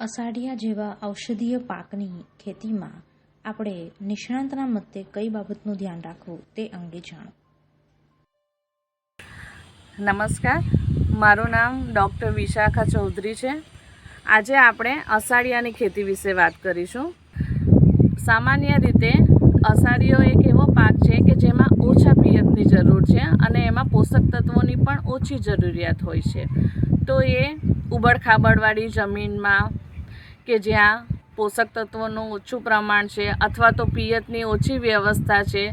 અષાઢિયા જેવા ઔષધીય પાકની ખેતીમાં આપણે નિષ્ણાંતના મતે કઈ બાબતનું ધ્યાન રાખવું તે અંગે જાણો. નમસ્કાર. મારું નામ ડૉક્ટર વિશાખા ચૌધરી છે. આજે આપણે અષાઢિયાની ખેતી વિશે વાત કરીશું. સામાન્ય રીતે અષાઢિયો એક એવો પાક છે કે જેમાં ઓછા પિયતની જરૂર છે અને એમાં પોષક તત્વોની પણ ઓછી જરૂરિયાત હોય છે. તો એ ઉબડ ખાબડવાળી જમીનમાં કે જ્યાં પોષક તત્વોનું ઓછું પ્રમાણ છે અથવા તો પિયતની ઓછી વ્યવસ્થા છે,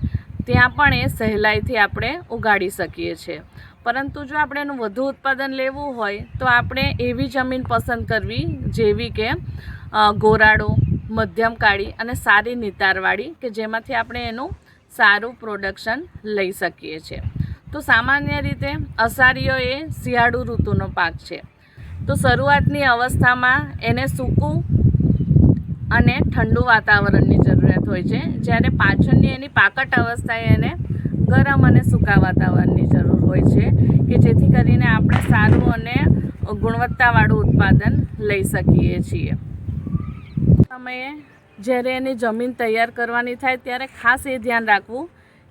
ત્યાં પણ એ સહેલાઈથી આપણે ઉગાડી શકીએ છીએ. પરંતુ જો આપણે એનું વધુ ઉત્પાદન લેવું હોય, તો આપણે એવી જમીન પસંદ કરવી જેવી કે ગોરાડો, મધ્યમ કાળી અને સારી નિતારવાળી કે જેમાંથી આપણે એનું સારું પ્રોડક્શન લઈ શકીએ છીએ. તો સામાન્ય રીતે અસારીઓ એ શિયાળુ ઋતુનો પાક છે. તો શરૂઆતની અવસ્થામાં એને સૂકું અને ઠંડુ વાતાવરણની જરૂરિયાત હોય છે. જ્યારે પાછળની એની પાકટ અવસ્થાએ એને ગરમ અને સૂકા વાતાવરણની જરૂર હોય છે કે જેથી કરીને આપણે સારું અને ગુણવત્તાવાળું ઉત્પાદન લઈ શકીએ છીએ. સમયે જ્યારે એની જમીન તૈયાર કરવાની થાય ત્યારે ખાસ એ ધ્યાન રાખવું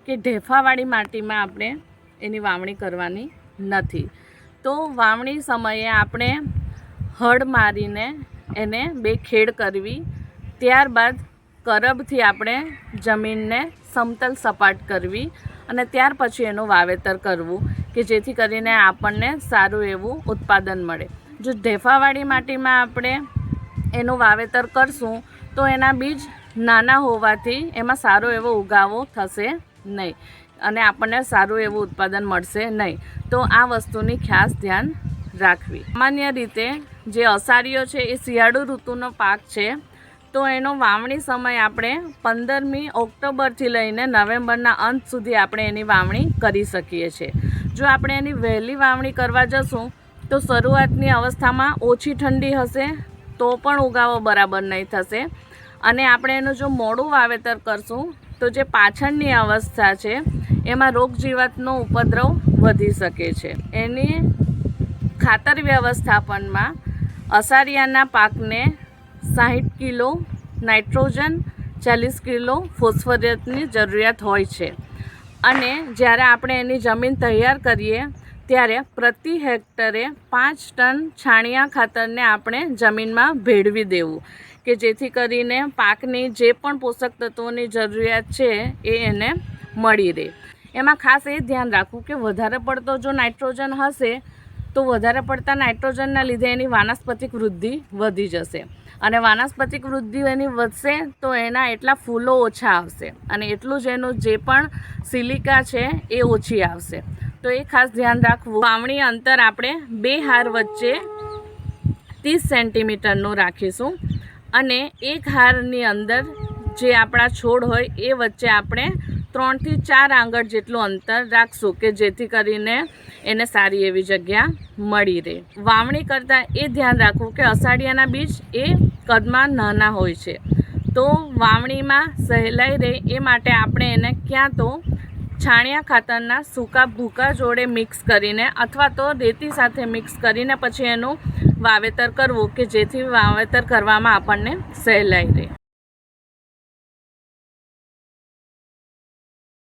કે ઢેફાવાળી માટીમાં આપણે એની વાવણી કરવાની નથી. તો વાવણી સમયે આપણે હળ મારીને એને બે ખેડ કરવી. ત્યારબાદ કરબથી આપણે જમીનને સમતલ સપાટ કરવી અને ત્યાર પછી એનું વાવેતર કરવું કે જેથી કરીને આપણને સારું એવું ઉત્પાદન મળે. જો ઢેફાવાળી માટીમાં આપણે એનું વાવેતર કરશું, તો એના બીજ નાના હોવાથી એમાં સારો એવો ઉગાવો થશે નહીં. અને આપણને સારું એવું ઉત્પાદન મળશે નહીં. તો આ વસ્તુની ખાસ ધ્યાન રાખવી. સામાન્ય રીતે જે અસારીઓ છે એ શિયાળુ ઋતુનો પાક છે. તો એનો વાવણી સમય આપણે પંદરમી ઓક્ટોબરથી લઈને નવેમ્બરના અંત સુધી આપણે એની વાવણી કરી શકીએ છીએ. જો આપણે એની વહેલી વાવણી કરવા જશું, તો શરૂઆતની અવસ્થામાં ઓછી ઠંડી હશે, તો પણ ઉગાવો બરાબર નહીં થશે. અને આપણે એનું જો મોડું વાવેતર કરશું તો જે પાછળની અવસ્થા છે, એમાં રોગ જીવાતનો ઉપદ્રવ વધી શકે છે. એની ખાતર વ્યવસ્થાપનમાં અસારિયાના પાકને સાહીઠ કિલો નાઇટ્રોજન, ચાલીસ કિલો ફોસ્ફરસની જરૂરિયાત હોય છે. અને જ્યારે આપણે એની જમીન તૈયાર કરીએ ત્યારે પ્રતિ હેક્ટરે પાંચ ટન છાણિયા ખાતરને આપણે જમીનમાં ભેળવી દેવું કે જેથી કરીને પાકની જે પણ પોષક તત્વોની જરૂરિયાત છે એ એને મળી રહે. એમાં ખાસ એ ધ્યાન રાખવું કે વધારે પડતો જો નાઇટ્રોજન હશે, તો વધારે પડતા નાઇટ્રોજનના લીધે એની વાનસ્પતિક વૃદ્ધિ વધી જશે. અને વાનસ્પતિક વૃદ્ધિ એની વધશે તો એના એટલા ફૂલો ઓછા આવશે અને એટલું જ એનું જે પણ સિલિકા છે એ ઓછી આવશે. તો એ ખાસ ધ્યાન રાખવું. વાવણી અંતર આપણે બે હાર વચ્ચે ત્રીસ સેન્ટીમીટરનું રાખીશું. અને એક હારની અંદર જે આપણા છોડ હોય એ વચ્ચે આપણે ત્રણથી ચાર આંગળ જેટલું અંતર રાખશું કે જેથી કરીને એને સારી એવી જગ્યા મળી રહે. વાવણી કરતાં એ ધ્યાન રાખવું કે અષાઢિયાના બીજ એ કદમાં નાના હોય છે. તો વાવણીમાં સહેલાઈ રહે એ માટે આપણે એને ક્યાં તો છાણિયા ખાતરના સૂકા ભૂકા જોડે મિક્સ કરીને અથવા તો રેતી સાથે મિક્સ કરીને પછી એનું વાવેતર કરવું કે જેથી વાવેતર કરવામાં આપણને સહેલાઈ રહે.